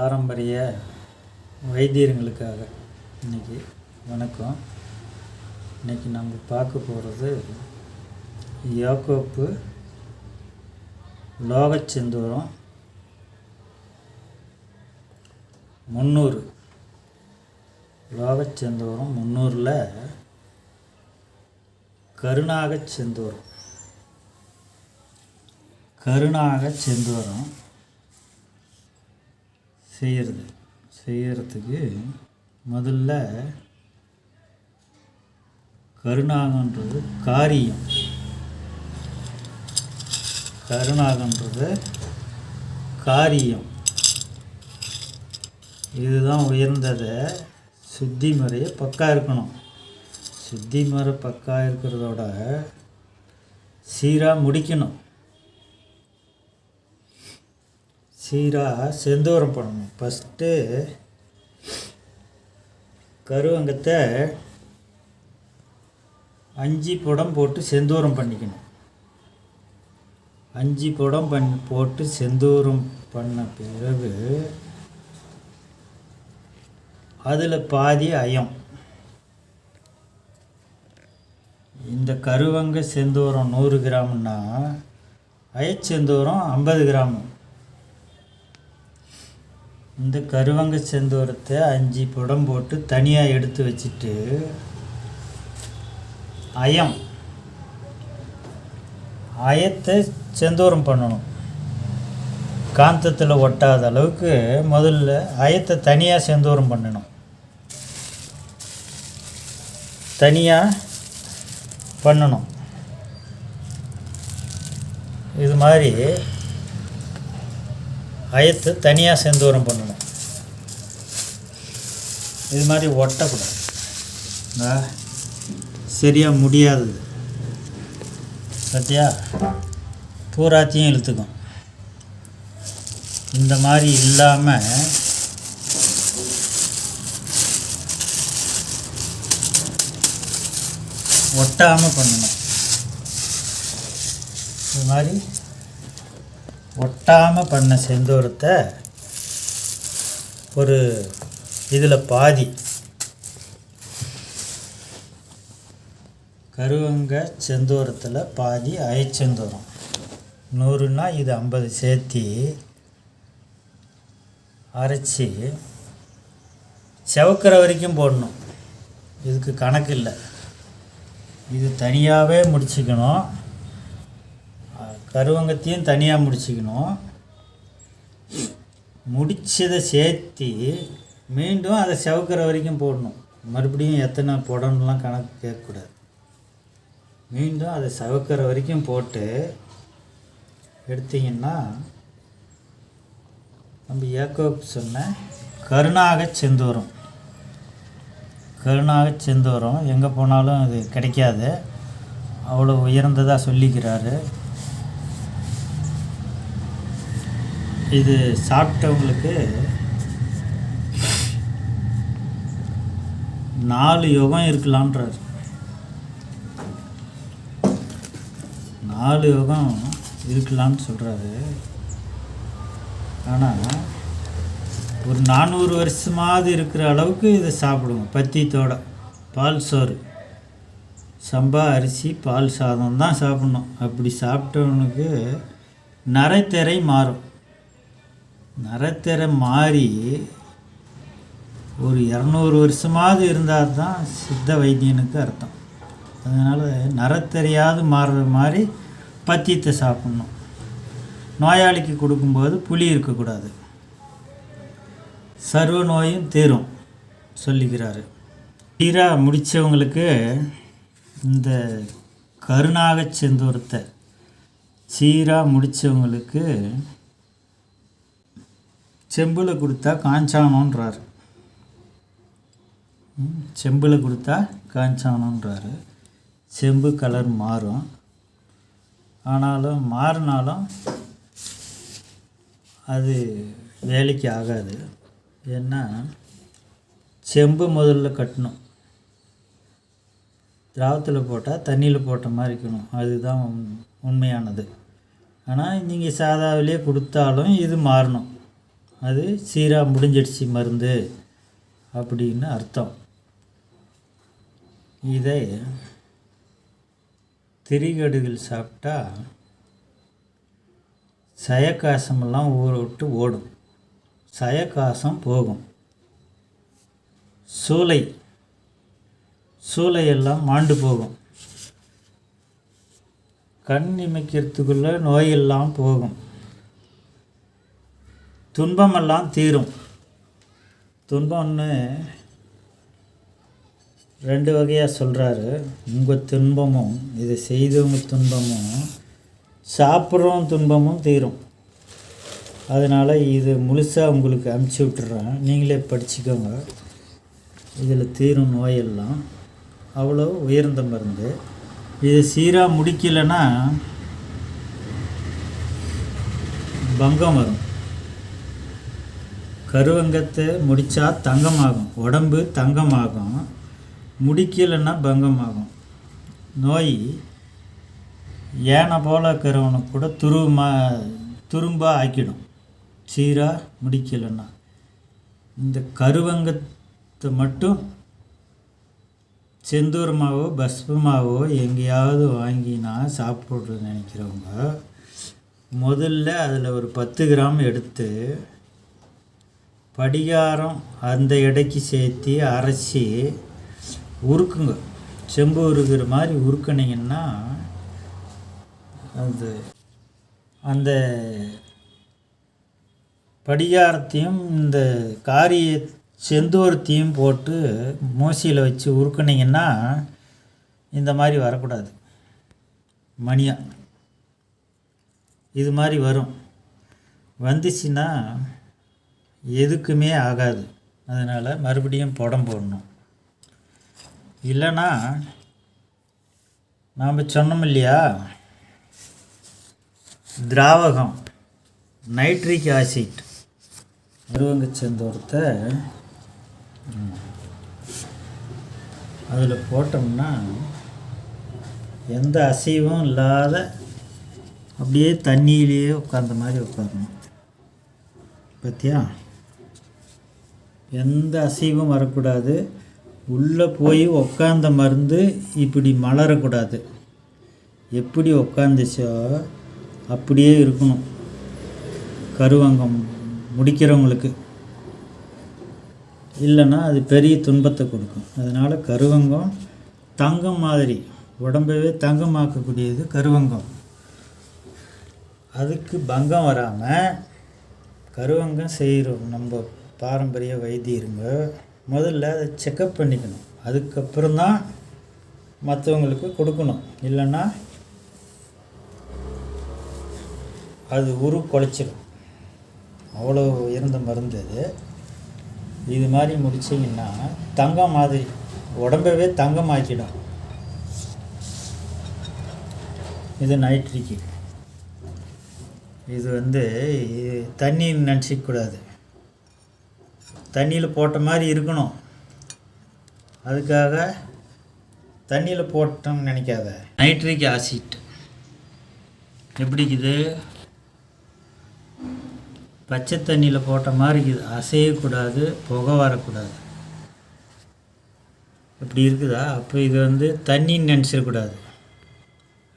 பாரம்பரிய வைத்தியங்களுக்காக இன்றைக்கி வணக்கம். இன்றைக்கி நம்ம பார்க்க போகிறது யாக்கோப்பு லோகச்செந்தூரம் முந்நூறு லோகச்செந்தூரம் முந்நூறில் கருணாகச் செந்தூரம் கருணாகச் செந்தூரம் செய்கிறது செய்கிறதுக்கு முதல்ல கருணாகன்றது காரியம். கருணாகன்றது காரியம். இதுதான் உயர்ந்ததை சுத்தி முறையை பக்கா இருக்கணும். சுத்தி முறை பக்கா இருக்கிறதோட சீராக முடிக்கணும். சீராக செந்தூரம் பண்ணணும் ஃபஸ்ட்டு கருவங்கத்தை அஞ்சு புடம் போட்டு செந்தூரம் பண்ணிக்கணும். அஞ்சு புடம் பண்ணி போட்டு செந்தூரம் பண்ண பிறகு அதில் பாதி அயம். இந்த கருவங்க செந்தூரம் நூறு கிராம்னா அயச்செந்தூரம் ஐம்பது கிராம். இந்த கருவங்க செந்தூரத்தை அஞ்சு புடம் போட்டு தனியாக எடுத்து வச்சுட்டு அயம். அயத்தை செந்தூரம் பண்ணணும். காந்தத்தில் ஒட்டாத அளவுக்கு முதல்ல அயத்தை தனியாக செந்தூரம் பண்ணணும். தனியாக பண்ணணும். இது மாதிரி அயத்தை தனியாக செந்தூரம் பண்ணணும். இது மாதிரி ஒட்டக்கூடாது. ஆ, சரியா முடியாதது. சத்தியா பூராத்தையும் இழுத்துக்கும். இந்த மாதிரி இல்லாமல் ஒட்டாமல் பண்ணணும். இது மாதிரி ஒட்டாமல் பண்ண செந்தூரத்தை ஒரு இதில் பாதி. கருவங்க செந்தூரத்தில் பாதி அயச்செந்தூரம் நூறுனா இது ஐம்பது சேர்த்தி அரைச்சி செவக்கிற வரைக்கும் போடணும். இதுக்கு கணக்கு இல்லை. இது தனியாகவே முடிச்சுக்கணும். கருவங்கத்தையும் தனியாக முடிச்சுக்கணும். முடிச்சதை சேர்த்தி மீண்டும் அதை செவக்கிற வரைக்கும் போடணும். மறுபடியும் எத்தனை போடணும்லாம் கணக்கு கேட்கக்கூடாது. மீண்டும் அதை செவக்கிற வரைக்கும் போட்டு எடுத்தீங்கன்னா நம்ம ஏக்கோ சொன்ன கருணாக செந்தூரம். கருணாக செந்தூரம் எங்கே போனாலும் அது கிடைக்காது. அவ்வளோ உயர்ந்ததாக சொல்லிக்கிறாரு. இது சாப்பிட்டவங்களுக்கு நாலு யுகம் இருக்கலான்றார் நாலு யுகம் இருக்கலாம்னு சொல்கிறாரு ஆனால் ஒரு நானூறு வருஷமாவது இருக்கிற அளவுக்கு இதை சாப்பிடுங்க பத்தியத்தோட பால் சோறு. சம்பா அரிசி பால் சாதம் தான் சாப்பிடணும். அப்படி சாப்பிட்டவனுக்கு நரைத்திரை மாறும். நரத்திரை மாறி ஒரு இரநூறு வருஷமாவது இருந்தால் தான் சித்த வைத்தியனுக்கு அர்த்தம். அதனால் நரத்தெரியாது மாறுற மாதிரி பத்தியத்தை சாப்பிட்ணும். நோயாளிக்கு கொடுக்கும்போது புளி இருக்கக்கூடாது. சர்வ நோயும் தீரும் சொல்லிக்கிறாரு சீராக முடித்தவங்களுக்கு இந்த கருணாகச் செந்தூரத்தை சீராக முடித்தவங்களுக்கு செம்பில் கொடுத்தா காஞ்சானோன்றாரு. செம்பில் கொடுத்தா காஞ்சானோன்றாரு. செம்பு கலர் மாறும். ஆனாலும் மாறினாலும் அது வேலைக்கு ஆகாது. ஏன்னா செம்பு முதல்ல கட்டணும். திராவத்தில் போட்டால் தண்ணியில் போட்ட மாதிரி இருக்கணும். அதுதான் உண்மையானது. ஆனால் நீங்கள் சாதாவிலே கொடுத்தாலும் இது மாறணும். அது சீராக முடிஞ்சிடுச்சு மருந்து அப்படின்னு அர்த்தம். இதை திரிகடுகள் சாப்பிட்டா சயக்காசமெல்லாம் ஊற விட்டு ஓடும். சயக்காசம் போகும். சூளை சூளையெல்லாம் மாண்டு போகும். கண் இமைக்கிறதுக்குள்ளே நோயெல்லாம் போகும். துன்பமெல்லாம் தீரும். துன்பம்னு ரெண்டு வகையாக சொல்கிறாரு உங்கள் துன்பமும் இதை செய்தவங்க துன்பமும் சாப்பிட்றவங்க துன்பமும் தீரும். அதனால் இது முழுசாக உங்களுக்கு அமுச்சு விட்டுறேன். நீங்களே படிச்சுக்கோங்க. இதில் தீரும் நோயெல்லாம் அவ்வளோ உயர்ந்த மருந்து. இது சீராக முடிக்கலைன்னா பங்கம் வரும். கருவங்கத்தை முடித்தா தங்கமாகும். உடம்பு தங்கமாகும். முடிக்கலைன்னா பங்கமாகும். நோய் ஏனை போல இருக்கிறவனுக்கு கூட துருமா துரும்பாக ஆக்கிடும். சீராக முடிக்கலைன்னா. இந்த கருவங்கத்தை மட்டும் செந்தூர் மாவோ பஸ்பமாவோ எங்கேயாவது வாங்கினா சாப்பிட்றது நினைக்கிறவங்க முதல்ல அதில் ஒரு பத்து கிராம் எடுத்து படிகாரம் அந்த இடைக்கு சேர்த்து அரைச்சி உருக்குங்க. செம்பு உருகிற மாதிரி உருக்குனீங்கன்னா அது அந்த படிகாரத்தையும் இந்த காரிய செந்தூரத்தையும் போட்டு மூசியில் வச்சு உருக்குனீங்கன்னா இந்த மாதிரி வரக்கூடாது. மணியாக இது மாதிரி வரும். வந்துச்சுன்னா எதுக்குமே ஆகாது. அதனால் மறுபடியும் புடம் போடணும். இல்லைன்னா நாம் சொன்னோம் இல்லையா? திராவகம் நைட்ரிக் ஆசிட். அருவங்க செந்தூரத்தை அதில் போட்டோம்னா எந்த அசைவும் இல்லாத அப்படியே தண்ணியிலேயே உட்காந்த மாதிரி உட்காரணும். பார்த்தியா எந்த அசைவும் வரக்கூடாது. உள்ளே போய் உக்காந்த மருந்து இப்படி மலரக்கூடாது. எப்படி உக்காந்துச்சோ அப்படியே இருக்கணும். கருவங்கம் முடிக்கிறவங்களுக்கு. இல்லைன்னா அது பெரிய துன்பத்தை கொடுக்கும். அதனால் கருவங்கம் தங்கம் மாதிரி உடம்பவே தங்கமாக்கக்கூடியது கருவங்கம். அதுக்கு பங்கம் வராமல் கருவங்கம் செய்கிறோம் நம்ம பாரம்பரிய வைத்தியருங்க. முதல்ல அதை செக்கப் பண்ணிக்கணும். அதுக்கப்புறம் தான் மற்றவங்களுக்கு கொடுக்கணும். இல்லைன்னா அது உரு குலைச்சிடும் அவ்வளோ உயர்ந்த மருந்து அது. இது மாதிரி முடிச்சிங்கன்னா தங்கம் மாதிரி உடம்பவே தங்கம் ஆக்கிடும் இது நைட்ரிக்கு இது வந்து தண்ணி நினச்சிக்கூடாது தண்ணியில் போட்ட மாதிரி இருக்கணும். அதுக்காக தண்ணியில் போட்டோம்னு நினைக்காத. Nitric acid. எப்படி இருக்குது? பச்சை தண்ணியில் போட்ட மாதிரி இருக்குது. அசையக்கூடாது புகை வரக்கூடாது. இப்படி இருக்குதா? அப்போ இது வந்து தண்ணின்னு நினச்சிடக்கூடாது.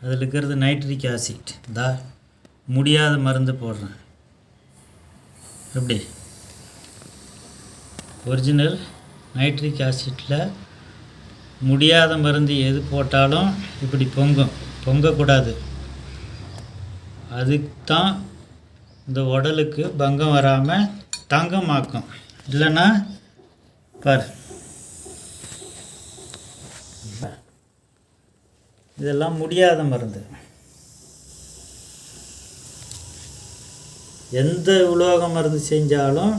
அதில் இருக்கிறது நைட்ரிக் ஆசிட். தா முடியாத மருந்து போடுறேன். எப்படி? ஒரிஜினல் நைட்ரிக் ஆசிட்டில் முடியாத மருந்து எது போட்டாலும் இப்படி பொங்கும். பொங்கக்கூடாது. அதுக்கு தான் இந்த உடலுக்கு பங்கம் வராமல் தங்கமாக்கும். இல்லைன்னா பார். இதெல்லாம் முடியாத மருந்து. எந்த உலோக மருந்து செஞ்சாலும்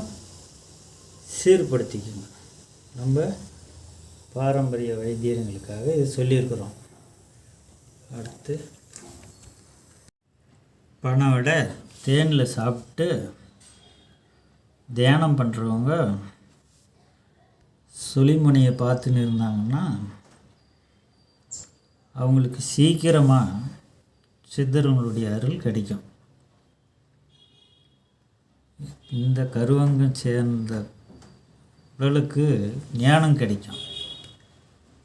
சீர்படுத்திக்கணும். நம்ம பாரம்பரிய வைத்தியங்களுக்காக இது சொல்லியிருக்கிறோம். அடுத்து பனை விட தேனில் சாப்பிட்டு தியானம் பண்ணுறவங்க சுழிமுனையை பார்த்துன்னு இருந்தாங்கன்னா அவங்களுக்கு சீக்கிரமாக சித்தர்களுடைய அருள் கிடைக்கும். இந்த கருவங்கம் சேர்ந்த உடலுக்கு ஞானம் கிடைக்கும்.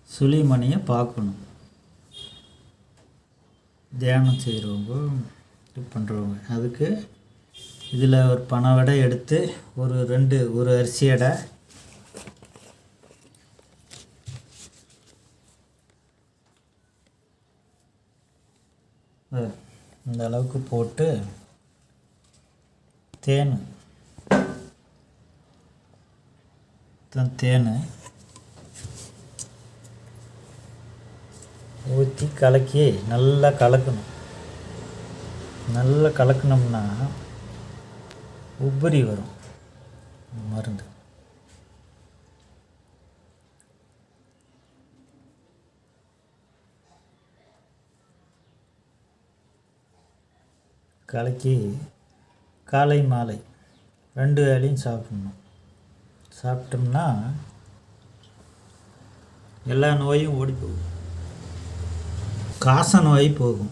சுழிமணியை பார்க்கணும். தியானம் செய்கிறவங்க இது பண்ணுறவங்க அதுக்கு இதில் ஒரு பனை வடை எடுத்து ஒரு ரெண்டு ஒரு அரிசி அடை. இந்த அளவுக்கு போட்டு தேன் தான் தேனை. ஊற்றி கலக்கி நல்லா கலக்கணும். நல்லா கலக்கணும்னா உப்பரி வரும். மருந்து. கலக்கி காலை மாலை ரெண்டு வேளையும் சாப்பிடணும். சாப்பிட்டோம்னா எல்லா நோயும் ஓடி போகும். காச நோய் போகும்.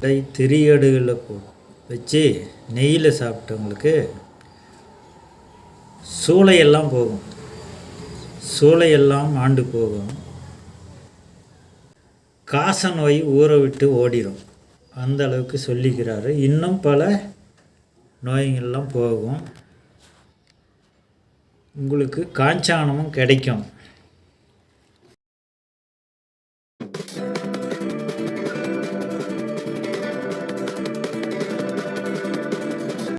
டை திரியடுகளில் போ வச்சு நெய்யில் சாப்பிட்டவங்களுக்கு சூளையெல்லாம் போகும். சூளையெல்லாம் ஆண்டு போகும். காச நோய் ஊற விட்டு ஓடிடும் அந்த அளவுக்கு சொல்லிக்கிறாரு. இன்னும் பல நோய்கள்லாம் போகும். உங்களுக்கு காஞ்சானமும் கிடைக்கும்.